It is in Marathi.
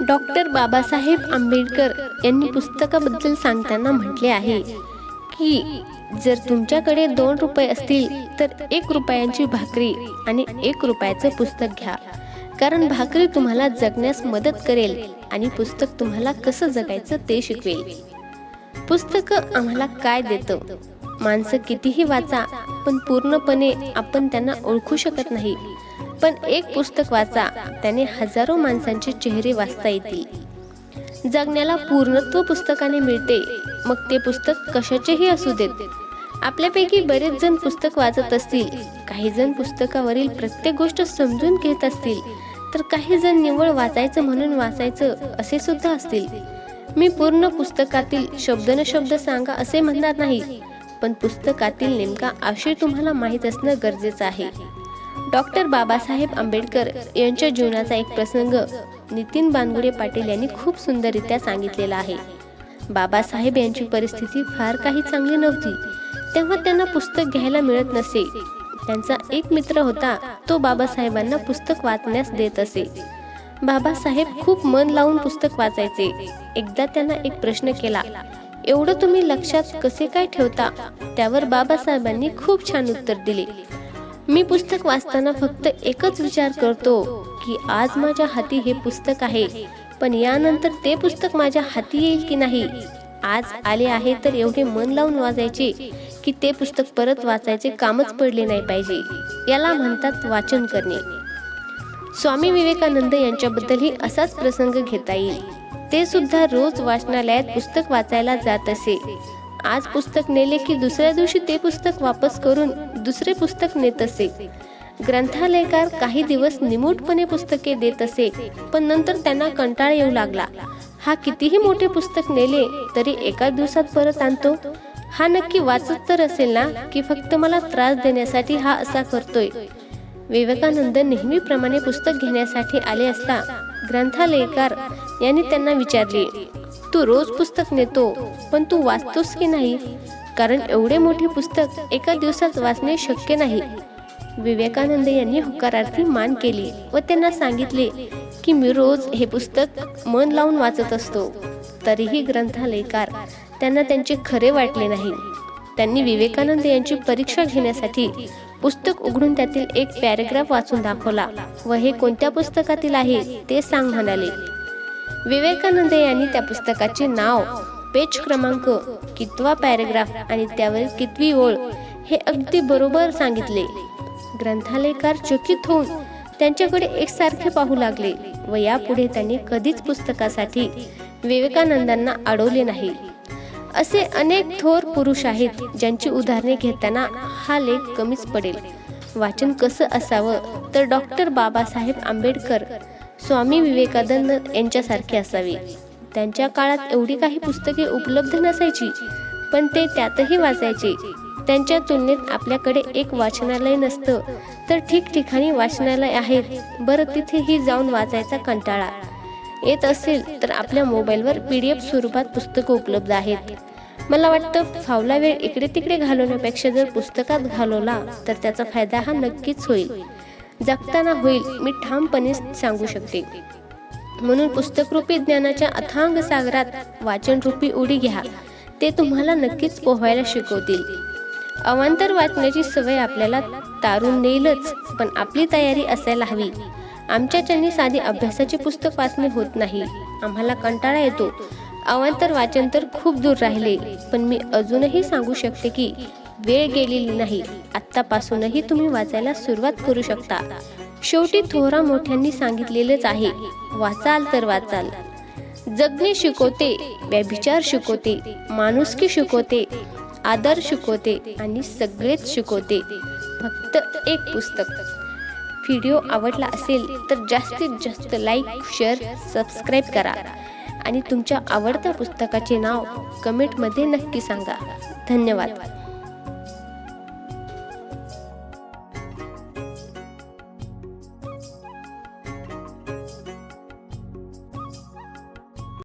डॉक्टर बाबासाहेब आंबेडकर यांनी पुस्तकाबद्दल सांगताना म्हटले आहे की जर तुमच्याकडे दोन रुपये असतील तर एक रुपयांची भाकरी आणि एक रुपयाचं पुस्तक घ्या. कारण भाकरी तुम्हाला जगण्यास मदत करेल आणि पुस्तक तुम्हाला कसं जगायचं ते शिकवेल. पुस्तकं आम्हाला काय देतं? माणसं कितीही वाचा पण पूर्णपणे आपण त्यांना ओळखू शकत नाही. पण एक पुस्तक वाचा त्याने हजारो माणसांचे चेहरे वाचता येतील. जगण्याला पूर्णत्व पुस्तकाने मिळते मग ते पुस्तक कशाचेही असू देत. आपल्यापैकी बरेच जण पुस्तक वाचत असतील काही जण पुस्तकावरील प्रत्येक गोष्ट समजून घेत असतील तर काही जण निव्वळ वाचायचं म्हणून वाचायचं असे सुद्धा असतील. मी पूर्ण पुस्तकातील शब्द न शब्द सांगा असे म्हणणार नाही पण पुस्तकातील नेमका आशय तुम्हाला माहीत असणं गरजेचं आहे. डॉक्टर बाबासाहेब आंबेडकर यांच्या जीवनाचा एक प्रसंग नितीन बानगुडे पाटील यांनी खूप सुंदररित्या सांगितलेला आहे. बाबासाहेब यांची परिस्थिती फार काही चांगली नव्हती. तेव्हा त्यांना पुस्तक घ्यायला मिळत नसे. त्यांचा एक मित्र होता तो बाबासाहेबांना पुस्तक वाचण्यास देत असे. बाबासाहेब खूप मन लावून पुस्तक वाचायचे. एकदा त्यांना एक प्रश्न केला एवढं तुम्ही लक्षात कसे काय ठेवता? त्यावर बाबासाहेबांनी खूप छान उत्तर दिले. मी पुस्तक वाचताना फक्त एकच विचार करतो की आज माझ्या हाती हे पुस्तक आहे पण यानंतर ते पुस्तक माझ्या हाती येईल की नाही? आज आले आहे तर एवढे मन लावून वाचायचे की ते पुस्तक परत वाचायचे कामच पडले नाही पाहिजे याला म्हणतात वाचन करणे. स्वामी विवेकानंद यांच्याबद्दलही असाच प्रसंग घेता येईल. ते सुद्धा रोज वाचनालयात पुस्तक वाचायला जात असे. आज पुस्तक नेले की दुसऱ्या दिवशी ते पुस्तक वापस करून दुसरे पुस्तक नेत असे. ग्रंथालयकार काही दिवस निमूटपणे पुस्तके देत असे पण नंतर त्यांना कंटाळ येऊ लागला. हा कितीही मोठे पुस्तक नेले तरी एका दिवसात परत आणतो? हा नक्की वाचत तर असेल ना की फक्त मला त्रास देण्यासाठी हा असा करतोय? विवेकानंद नेहमीप्रमाणे पुस्तक घेण्यासाठी आले असता ग्रंथालयकार यांनी त्यांना विचारले तू रोज पुस्तक नेतो पण तू वाचतोस की नाही? कारण एवढे मोठे पुस्तक एका दिवसात वाचणे शक्य नाही. विवेकानंद यांनी होकारार्थी मान केली व त्यांना सांगितले की मी रोज हे पुस्तक मन लावून वाचत असतो. तरीही ग्रंथालयकार त्यांना त्यांचे खरे वाटले नाही. त्यांनी विवेकानंद यांची परीक्षा घेण्यासाठी पुस्तक उघडून त्यातील एक पॅरेग्राफ वाचून दाखवला. व हे कोणत्या पुस्तकातील आहे ते सांग म्हणाले. विवेकानंद यांनी त्या पुस्तकाचे नाव पेज क्रमांक कितवा पॅरेग्राफ आणि त्यावरील कितवी ओळ हे अगदी बरोबर सांगितले. ग्रंथालयकार चकित होऊन त्यांच्याकडे एकसारखे पाहू लागले व यापुढे त्यांनी कधीच पुस्तकासाठी विवेकानंदांना अडवले नाही. असे अनेक थोर पुरुष आहेत ज्यांची उदाहरणे घेताना हा लेख कमीच पडेल. वाचन कसं असावं? तर डॉक्टर बाबासाहेब आंबेडकर स्वामी विवेकानंद यांच्यासारखे असावे. त्यांच्या काळात एवढी काही पुस्तके उपलब्ध नसायची पण ते त्यातही वाचायचे. त्यांच्या तुलनेत आपल्याकडे एक वाचनालय नसतं तर ठिकठिकाणी वाचनालय आहेत. बरं तिथेही जाऊन वाचायचा कंटाळा. येत असेल तर आपल्या मोबाईलवर पी डी एफ स्वरूपात पुस्तकं उपलब्ध आहेत. मला वाटतं फावला वेळ इकडे तिकडे घालवण्यापेक्षा जर पुस्तकात घालवला तर त्याचा फायदा हा नक्कीच होईल. जगताना होईल मी ठामपणे सांगू शकते. म्हणून पुस्तकरूपी ज्ञानाच्या अथांग सागरात वाचनरूपी उडी घ्या. ते तुम्हाला नक्कीच पोहायला शिकवतील. अवांतर वाचण्याची सवय आपल्याला तारून नेईलच पण आपली तयारी असायला हवी. आमच्याच्यानी साधी अभ्यासाचे पुस्तक वाचणे होत नाही. आम्हाला कंटाळा येतो. अवांतर वाचन तर खूप दूर राहिले पण मी अजूनही सांगू शकते की वेळ गेलेली नाही. आत्तापासूनही तुम्ही वाचायला सुरुवात करू शकता. शेवटी थोरा मोठ्यांनी सांगितलेलंच आहे. वाचाल तर वाचाल. जगणे शिकवते व्यभिचार शिकवते माणुसकी शिकवते आदर शिकवते आणि सगळेच शिकवते. फक्त एक पुस्तक. व्हिडिओ आवडला असेल तर जास्तीत जास्त लाईक शेअर सबस्क्राईब करा. आणि तुमच्या आवडत्या पुस्तकाचे नाव कमेंटमध्ये नक्की सांगा. धन्यवाद.